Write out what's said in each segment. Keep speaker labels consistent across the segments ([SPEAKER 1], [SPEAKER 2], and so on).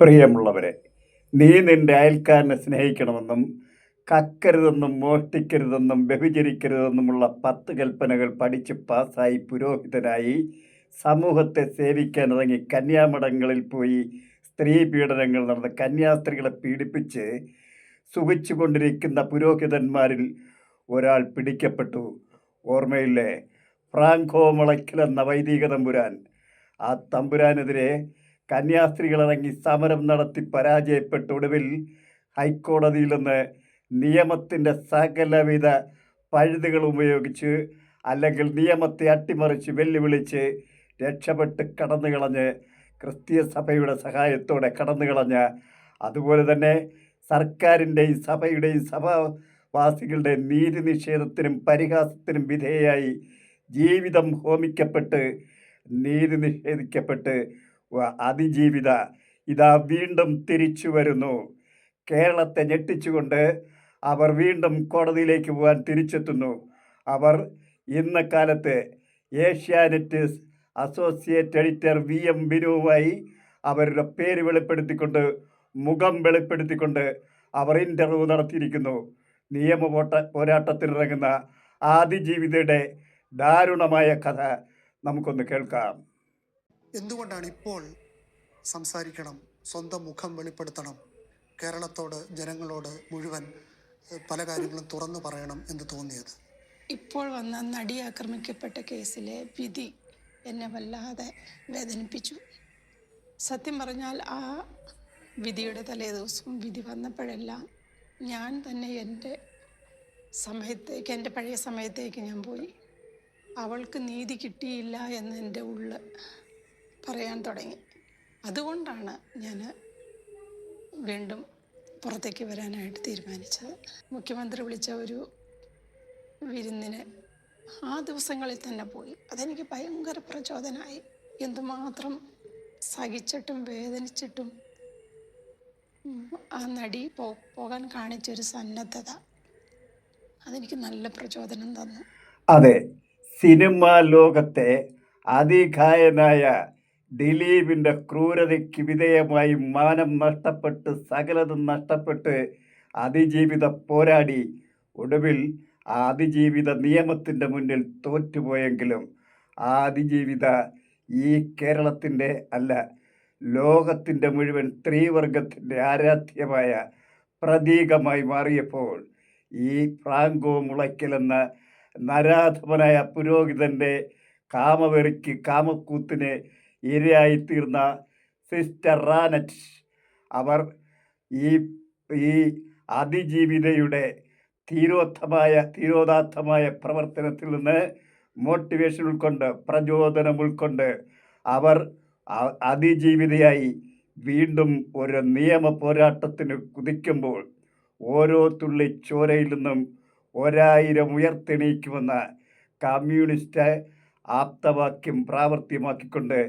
[SPEAKER 1] പ്രിയമുള്ളവരെ നീ നിന്റെ അയൽക്കാരനെ സ്നേഹിക്കണമെന്നും കക്കരുതെന്നും മോഷ്ടിക്കരുതെന്നും വ്യഭിചരിക്കരുതെന്നുമുള്ള പത്ത് കൽപ്പനകൾ പഠിച്ച് പാസ്സായി പുരോഹിതനായി സമൂഹത്തെ സേവിക്കാൻ ഇറങ്ങി കന്യാമഠങ്ങളിൽ പോയി സ്ത്രീ പീഡനങ്ങൾ നടന്ന് കന്യാസ്ത്രീകളെ പീഡിപ്പിച്ച് സുഖിച്ചുകൊണ്ടിരിക്കുന്ന പുരോഹിതന്മാരിൽ ഒരാൾ പിടിക്കപ്പെട്ടു. ഓർമ്മയില്ലേ? ഫ്രാങ്കോ മുളയ്ക്കലെന്ന വൈദിക തമ്പുരാൻ. ആ തമ്പുരാനെതിരെ കന്യാസ്ത്രീകളിറങ്ങി സമരം നടത്തി പരാജയപ്പെട്ട ഒടുവിൽ ഹൈക്കോടതിയിൽ നിന്ന് നിയമത്തിന്റെ സകലവിധ പഴുതുകൾ ഉപയോഗിച്ച് അല്ലെങ്കിൽ നിയമത്തെ അട്ടിമറിച്ച് വെല്ലുവിളിച്ച് രക്ഷപ്പെട്ട് കടന്നു കളഞ്ഞ് ക്രിസ്തീയ സഭയുടെ സഹായത്തോടെ കടന്നു കളഞ്ഞ് അതുപോലെ തന്നെ സർക്കാരിന്റെയും സഭയുടെയും സഭാവാസികളുടെ നീതി നിഷേധത്തിനും പരിഹാസത്തിനും വിധേയായി ജീവിതം ഹോമിക്കപ്പെട്ട് നീതി നിഷേധിക്കപ്പെട്ട് അതിജീവിത ഇതാ വീണ്ടും തിരിച്ചു വരുന്നു. കേരളത്തെ ഞെട്ടിച്ചുകൊണ്ട് അവർ വീണ്ടും കോടതിയിലേക്ക് പോകാൻ തിരിച്ചെത്തുന്നു. അവർ ഇന്ന കാലത്ത് Asianet associate editor V M ബിനുവുമായി അവരുടെ പേര് വെളിപ്പെടുത്തിക്കൊണ്ട് മുഖം വെളിപ്പെടുത്തിക്കൊണ്ട് അവർ ഇന്റർവ്യൂ നടത്തിയിരിക്കുന്നു. നിയമ പോട്ട പോരാട്ടത്തിനിറങ്ങുന്ന ആദിജീവിതയുടെ ദാരുണമായ കഥ നമുക്കൊന്ന് കേൾക്കാം.
[SPEAKER 2] എന്തുകൊണ്ടാണ് ഇപ്പോൾ സംസാരിക്കണം സ്വന്തം മുഖം വെളിപ്പെടുത്തണം കേരളത്തോട് ജനങ്ങളോട് മുഴുവൻ പല കാര്യങ്ങളും തുറന്നു പറയണം എന്ന് തോന്നിയത്?
[SPEAKER 3] ഇപ്പോൾ വന്ന നടി ആക്രമിക്കപ്പെട്ട കേസിലെ വിധി എന്നെ വല്ലാതെ വേദനിപ്പിച്ചു. സത്യം പറഞ്ഞാൽ ആ വിധിയുടെ തലേ ദിവസം വിധി വന്നപ്പോഴെല്ലാം ഞാൻ തന്നെ എന്റെ സമയത്തേക്ക് എന്റെ പഴയ സമയത്തേക്ക് ഞാൻ പോയി. അവൾക്ക് നീതി കിട്ടിയില്ല എന്ന് എന്റെ ഉള്ള് പറയാൻ തുടങ്ങി. അതുകൊണ്ടാണ് ഞാൻ വീണ്ടും പുറത്തേക്ക് വരാനായിട്ട് തീരുമാനിച്ചത്. മുഖ്യമന്ത്രി വിളിച്ച ഒരു വിരുന്നിന് ആ ദിവസങ്ങളിൽ തന്നെ പോയി. അതെനിക്ക് ഭയങ്കര പ്രചോദനമായി എന്തുമാത്രം സഹിച്ചിട്ടും വേദനിച്ചിട്ടും ആ നടി പോ പോകാൻ കാണിച്ചൊരു സന്നദ്ധത അതെനിക്ക് നല്ല പ്രചോദനം തന്നു.
[SPEAKER 1] അതെ സിനിമാ ലോകത്തെ അതികായനായ ദിലീപിന്റെ ക്രൂരതയ്ക്ക് വിധേയമായി മാനം നഷ്ടപ്പെട്ട് സകലതും നഷ്ടപ്പെട്ട് അതിജീവിത പോരാടി ഒടുവിൽ ആ അതിജീവിത നിയമത്തിന്റെ മുന്നിൽ തോറ്റുപോയെങ്കിലും ആ അതിജീവിത ഈ കേരളത്തിന്റെ അല്ല ലോകത്തിന്റെ മുഴുവൻ സ്ത്രീവർഗത്തിന്റെ ആരാധ്യമായ പ്രതീകമായി മാറിയപ്പോൾ ഈ ഫ്രാങ്കോ മുളയ്ക്കലെന്ന നരാധമനായ പുരോഹിതന്റെ കാമവെറിക്ക് കാമക്കൂത്തിന് ഇരയായിത്തീർന്ന സിസ്റ്റർ റാനറ്റ്. അവർ ഈ ഈ അതിജീവിതയുടെ തീരോത്ഥമായ തീരോദാത്തമായ പ്രവർത്തനത്തിൽ നിന്ന് മോട്ടിവേഷൻ ഉൾക്കൊണ്ട് പ്രചോദനം ഉൾക്കൊണ്ട് അവർ അതിജീവിതയായി വീണ്ടും ഒരു നിയമ പോരാട്ടത്തിന് കുതിക്കുമ്പോൾ ഓരോ തുള്ളി ചോരയിൽ നിന്നും ഒരായിരം ഉയർത്തെണീക്കുമെന്ന കമ്മ്യൂണിസ്റ്റ് ആപ്തവാക്യം പ്രാവർത്തികമാക്കിക്കൊണ്ട്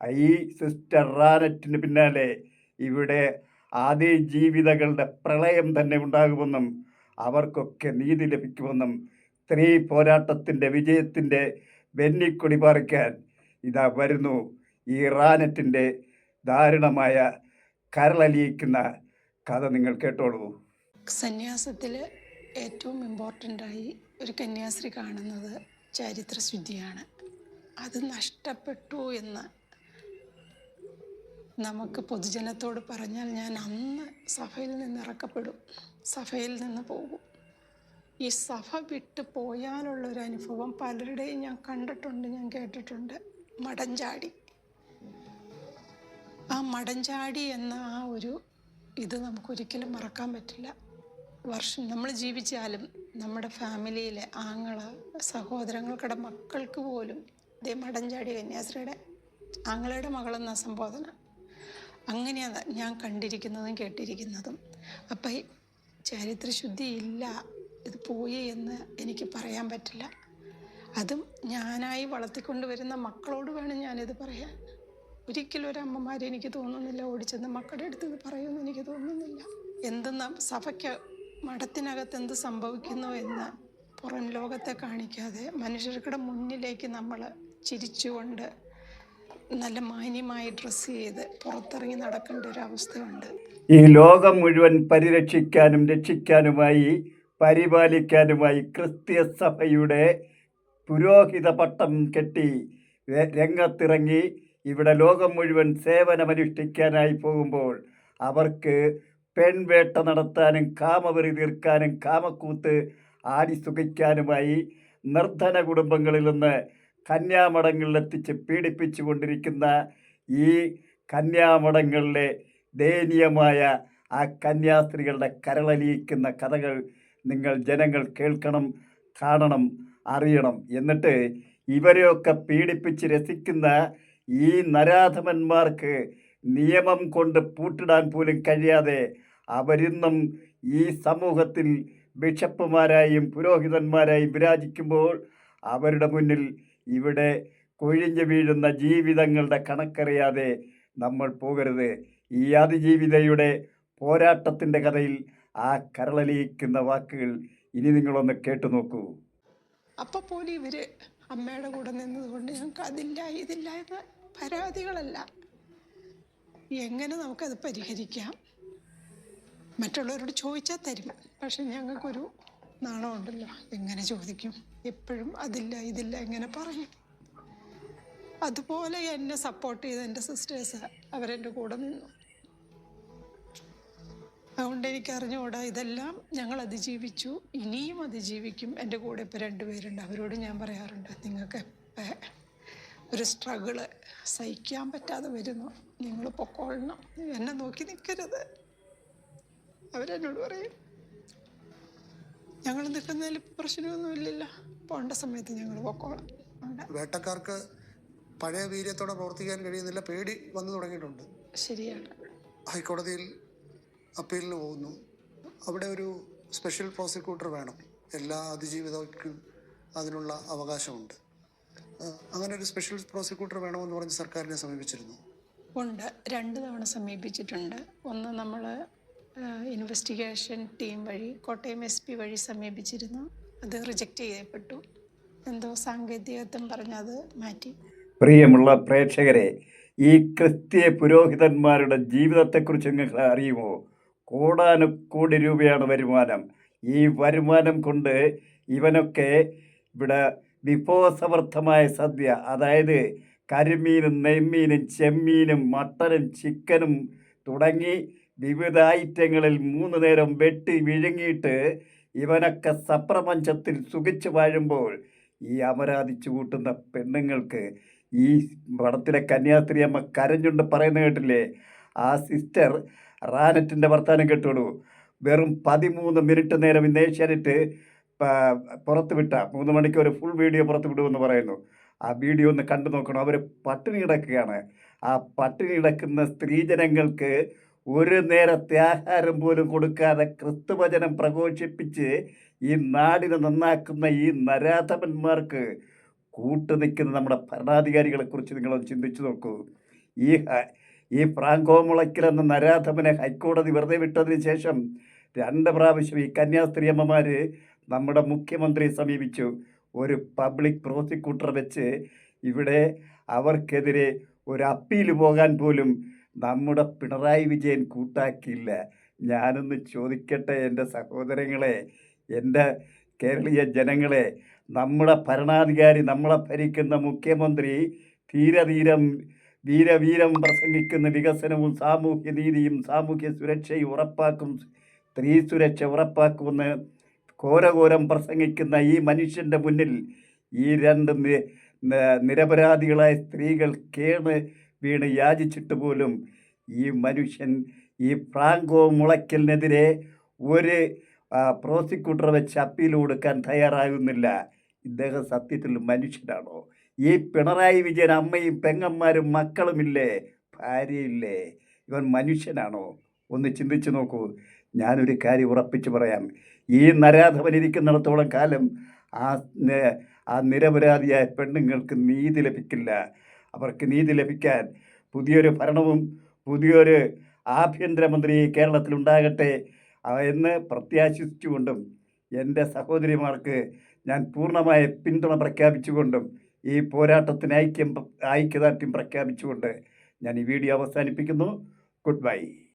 [SPEAKER 1] ഈ സിസ്റ്റർ റാനറ്റിന് പിന്നാലെ ഇവിടെ ആദ്യ ജീവിതകളുടെ പ്രളയം തന്നെ ഉണ്ടാകുമെന്നും അവർക്കൊക്കെ നീതി ലഭിക്കുമെന്നും സ്ത്രീ പോരാട്ടത്തിന്റെ വിജയത്തിന്റെ വെന്നിക്കൊടി പറിക്കാൻ ഇതാ വരുന്നു. ഈ റാനറ്റിന്റെ ദാരുണമായ കരളലിയിക്കുന്ന കഥ നിങ്ങൾ കേട്ടോളൂ.
[SPEAKER 3] സന്യാസത്തിൽ ഏറ്റവും ഇമ്പോർട്ടന്റായി ഒരു കന്യാസ്ത്രീ കാണുന്നത് ചരിത്രശുദ്ധിയാണ്. അത് നഷ്ടപ്പെട്ടു എന്ന് നമുക്ക് പൊതുജനത്തോട് പറഞ്ഞാൽ ഞാൻ അന്ന് സഭയിൽ നിന്ന് ഇറക്കപ്പെടും സഭയിൽ നിന്ന് പോകും. ഈ സഭ വിട്ട് പോയാലുള്ളൊരു അനുഭവം പലരുടെയും ഞാൻ കണ്ടിട്ടുണ്ട് ഞാൻ കേട്ടിട്ടുണ്ട്. മടഞ്ചാടി. ആ മടഞ്ചാടി എന്ന ആ ഒരു ഇത് നമുക്കൊരിക്കലും മറക്കാൻ പറ്റില്ല. വർഷം നമ്മൾ ജീവിച്ചാലും നമ്മുടെ ഫാമിലിയിലെ ആങ്ങള സഹോദരങ്ങൾക്കിടെ മക്കൾക്ക് പോലും ഇതേ മടഞ്ചാടി കന്യാസ്ത്രീയുടെ ആങ്ങളയുടെ മകളെന്ന സംബോധന അങ്ങനെയാണ് ഞാൻ കണ്ടിരിക്കുന്നതും കേട്ടിരിക്കുന്നതും. അപ്പം ചരിത്ര ശുദ്ധി ഇല്ല ഇത് പോയി എന്ന് എനിക്ക് പറയാൻ പറ്റില്ല. അതും ഞാനായി വളർത്തിക്കൊണ്ടുവരുന്ന മക്കളോട് വേണം ഞാനിത് പറയാൻ. ഒരിക്കലും ഒരു അമ്മമാരെ എനിക്ക് തോന്നുന്നില്ല ഓടിച്ചെന്ന് മക്കളുടെ അടുത്ത് ഇത് പറയുമെന്ന് എനിക്ക് തോന്നുന്നില്ല. എന്തെന്ന സഭയ്ക്ക് മഠത്തിനകത്ത് എന്ത് സംഭവിക്കുന്നു എന്ന് പുറം ലോകത്തെ കാണിക്കാതെ മനുഷ്യർക്കിടെ മുന്നിലേക്ക് നമ്മൾ ചിരിച്ചുകൊണ്ട് നല്ല മാന്യമായി ഡ്രസ്സ് ചെയ്ത് പുറത്തിറങ്ങി നടക്കേണ്ട ഒരു അവസ്ഥയുണ്ട്.
[SPEAKER 1] ഈ ലോകം മുഴുവൻ പരിരക്ഷിക്കാനും രക്ഷിക്കാനുമായി പരിപാലിക്കാനുമായി ക്രിസ്തീയ സഭയുടെ പുരോഹിത പട്ടം കെട്ടി രംഗത്തിറങ്ങി ഇവിടെ ലോകം മുഴുവൻ സേവനമനുഷ്ഠിക്കാനായി പോകുമ്പോൾ അവർക്ക് പെൺവേട്ട നടത്താനും കാമവെറി തീർക്കാനും കാമക്കൂത്ത് ആടി സുഖിക്കാനുമായി നിർധന കുടുംബങ്ങളിൽ നിന്ന് കന്യാമഠങ്ങളിലെത്തിച്ച് പീഡിപ്പിച്ചു കൊണ്ടിരിക്കുന്ന ഈ കന്യാമഠങ്ങളിലെ ദയനീയമായ ആ കന്യാസ്ത്രീകളുടെ കരളലിയിക്കുന്ന കഥകൾ നിങ്ങൾ ജനങ്ങൾ കേൾക്കണം കാണണം അറിയണം. എന്നിട്ട് ഇവരെയൊക്കെ പീഡിപ്പിച്ച് രസിക്കുന്ന ഈ നരാധമന്മാർക്ക് നിയമം കൊണ്ട് പൂട്ടിടാൻ പോലും കഴിയാതെ അവരിന്നും ഈ സമൂഹത്തിൽ ബിഷപ്പുമാരായും പുരോഹിതന്മാരായും വിരാജിക്കുമ്പോൾ അവരുടെ മുന്നിൽ ഇവിടെ കൊഴിഞ്ഞു വീഴുന്ന ജീവിതങ്ങളുടെ കണക്കറിയാതെ നമ്മൾ പോകരുത്. ഈ അതിജീവിതയുടെ പോരാട്ടത്തിന്റെ കഥയിൽ ആ കരളലിയിക്കുന്ന വാക്കുകൾ ഇനി നിങ്ങളൊന്ന് കേട്ടു നോക്കൂ.
[SPEAKER 3] അപ്പോൾ പോലും ഇവർ അമ്മയുടെ കൂടെ നിന്നതുകൊണ്ട് ഞങ്ങൾക്ക് അതില്ല ഇതില്ല എന്ന പരാതികളല്ല. എങ്ങനെ നമുക്കത് പരിഹരിക്കാം? മറ്റുള്ളവരോട് ചോദിച്ചാൽ തരും. പക്ഷെ ഞങ്ങൾക്കൊരു നാണമുണ്ടല്ലോ. എങ്ങനെ ചോദിക്കും. എപ്പോഴും അതില്ല ഇതില്ല എങ്ങനെ പറയും. അതുപോലെ എന്നെ സപ്പോർട്ട് ചെയ്ത എന്റെ സിസ്റ്റേഴ്സ് അവരെന്റെ കൂടെ നിന്നു. അതുകൊണ്ട് എനിക്ക് അറിഞ്ഞുകൂടാ ഇതെല്ലാം ഞങ്ങൾ അതിജീവിച്ചു. ഇനിയും അതിജീവിക്കും. എന്റെ കൂടെ ഇപ്പോൾ രണ്ടുപേരുണ്ട് അവരോട് ഞാൻ പറയാറുണ്ട് നിങ്ങൾക്ക് ഒരു സ്ട്രഗിൾ സഹിക്കാൻ പറ്റാതെ വരുന്നു. നിങ്ങൾ പൊക്കോളണം എന്നെ നോക്കി നിൽക്കരുത് അവരെന്നോട് പറയും ഞങ്ങൾ നിൽക്കുന്നതിൽ പ്രശ്നമൊന്നുമില്ലല്ലോ. പോകേണ്ട സമയത്ത് ഞങ്ങൾ പൊക്കോളാം.
[SPEAKER 2] വേട്ടക്കാർക്ക് പഴയ വീര്യത്തോടെ പ്രവർത്തിക്കാൻ കഴിയുന്നില്ല. പേടി വന്നു തുടങ്ങിയിട്ടുണ്ട്.
[SPEAKER 3] ശരിയാണ്.
[SPEAKER 2] ഹൈക്കോടതിയിൽ അപ്പീലിന് പോകുന്നു. അവിടെ ഒരു സ്പെഷ്യൽ പ്രോസിക്യൂട്ടർ വേണം. എല്ലാ അതിജീവിതക്കും അതിനുള്ള അവകാശമുണ്ട്. അങ്ങനെ ഒരു സ്പെഷ്യൽ പ്രോസിക്യൂട്ടർ വേണമെന്ന് പറഞ്ഞ് സർക്കാരിനെ സമീപിച്ചിരുന്നു.
[SPEAKER 3] ഉണ്ട്. രണ്ട് തവണ സമീപിച്ചിട്ടുണ്ട്. ഒന്ന് നമ്മൾ ഇൻവെസ്റ്റിഗേഷൻ ടീം വഴി കോട്ടയം എസ് പി വഴി സമീപിച്ചിരുന്നു. അത് റിജക്റ്റ് ചെയ്യപ്പെട്ടു. എന്തോ സാങ്കേതികത്വം പറഞ്ഞത് മാറ്റി.
[SPEAKER 1] പ്രിയമുള്ള പ്രേക്ഷകരെ ഈ ക്രിസ്തീയ പുരോഹിതന്മാരുടെ ജീവിതത്തെക്കുറിച്ച് നിങ്ങൾക്ക് അറിയുമോ? കോടാനുകോടി രൂപയാണ് വരുമാനം. ഈ വരുമാനം കൊണ്ട് ഇവനൊക്കെ ഇവിടെ വിഭവസമർത്ഥമായ സദ്യ അതായത് കരിമീനും നെയ്മീനും ചെമ്മീനും മട്ടനും ചിക്കനും തുടങ്ങി വിവിധ ഐറ്റങ്ങളിൽ മൂന്ന് നേരം വെട്ടി വിഴുങ്ങിയിട്ട് ഇവനൊക്കെ സപ്രപഞ്ചത്തിൽ സുഖിച്ചു വാഴുമ്പോൾ ഈ അമരാധിച്ചു കൂട്ടുന്ന പെണ്ണുങ്ങൾക്ക് ഈ പടത്തിലെ കന്യാസ്ത്രീ അമ്മ കരഞ്ഞുണ്ട് പറയുന്ന കേട്ടില്ലേ? ആ സിസ്റ്റർ റാനറ്റിന്റെ വർത്തമാനം കേട്ടോളൂ. വെറും പതിമൂന്ന് മിനിറ്റ് നേരം ഇന്ന് ഏഷ്യാനെറ്റ് പുറത്തുവിട്ട പുറത്ത് വിട്ട മൂന്ന് മണിക്ക് ഒരു ഫുൾ വീഡിയോ പുറത്ത് വിടുമെന്ന് പറയുന്നു. ആ വീഡിയോ ഒന്ന് കണ്ടു നോക്കണം. അവർ പട്ടിണി കിടക്കുകയാണ്. ആ പട്ടിണി കിടക്കുന്ന സ്ത്രീജനങ്ങൾക്ക് ഒരു നേരത്തെ ആഹാരം പോലും കൊടുക്കാതെ ക്രിസ്തുവചനം പ്രഘോഷിപ്പിച്ച് ഈ നാടിനെ നന്നാക്കുന്ന ഈ നരാധമന്മാർക്ക് കൂട്ടു നിൽക്കുന്ന നമ്മുടെ ഭരണാധികാരികളെക്കുറിച്ച് നിങ്ങളൊന്ന് ചിന്തിച്ചു നോക്കൂ. ഈ ഈ ഫ്രാങ്കോ മുളയ്ക്കൽ എന്ന നരാധമനെ ഹൈക്കോടതി വെറുതെ വിട്ടതിന് ശേഷം രണ്ട് പ്രാവശ്യം ഈ കന്യാസ്ത്രീ അമ്മമാർ നമ്മുടെ മുഖ്യമന്ത്രിയെ സമീപിച്ചു. ഒരു പബ്ലിക് പ്രോസിക്യൂട്ടറെ വെച്ച് ഇവിടെ അവർക്കെതിരെ ഒരു അപ്പീൽ പോകാൻ പോലും നമ്മുടെ പിണറായി വിജയൻ കൂട്ടാക്കിയില്ല. ഞാനൊന്ന് ചോദിക്കട്ടെ എന്റെ സഹോദരങ്ങളെ എന്റെ കേരളീയ ജനങ്ങളെ. നമ്മുടെ ഭരണാധികാരി നമ്മളെ ഭരിക്കുന്ന മുഖ്യമന്ത്രി ധീരധീരം വീരവീരം പ്രസംഗിക്കുന്ന വികസനവും സാമൂഹ്യ നീതിയും സാമൂഹ്യ സുരക്ഷയും ഉറപ്പാക്കും സ്ത്രീ സുരക്ഷ ഉറപ്പാക്കുമെന്ന് ഘോരഘോരം പ്രസംഗിക്കുന്ന ഈ മനുഷ്യന്റെ മുന്നിൽ ഈ രണ്ട് നിരപരാധികളായ സ്ത്രീകൾ കേണ് വീണ് യാചിച്ചിട്ട് പോലും ഈ മനുഷ്യൻ ഈ ഫ്രാങ്കോ മുളയ്ക്കലിനെതിരെ ഒരു പ്രോസിക്യൂട്ടറെ വെച്ച് അപ്പീൽ കൊടുക്കാൻ തയ്യാറാകുന്നില്ല. ഇദ്ദേഹം സത്യത്തിൽ മനുഷ്യനാണോ? ഈ പിണറായി വിജയൻ അമ്മയും പെങ്ങന്മാരും മക്കളുമില്ലേ? ഭാര്യയില്ലേ? ഇവൻ മനുഷ്യനാണോ? ഒന്ന് ചിന്തിച്ചു നോക്കൂ. ഞാനൊരു കാര്യം ഉറപ്പിച്ചു പറയാം. ഈ നരാധവൻ ഇരിക്കുന്നിടത്തോളം കാലം ആ ആ നിരപരാധിയായ പെണ്ണുങ്ങൾക്ക് നീതി ലഭിക്കില്ല. അവർക്ക് നീതി ലഭിക്കാൻ പുതിയൊരു ഭരണവും പുതിയൊരു ആഭ്യന്തരമന്ത്രി കേരളത്തിൽ ഉണ്ടാകട്ടെ എന്ന് പ്രത്യാശിച്ചുകൊണ്ടും എന്റെ സഹോദരിമാർക്ക് ഞാൻ പൂർണമായ പിന്തുണ പ്രഖ്യാപിച്ചുകൊണ്ടും ഈ പോരാട്ടത്തിന് ഐക്യം ഐക്യദാർഢ്യം പ്രഖ്യാപിച്ചുകൊണ്ട് ഞാൻ ഈ വീഡിയോ അവസാനിപ്പിക്കുന്നു. Good bye.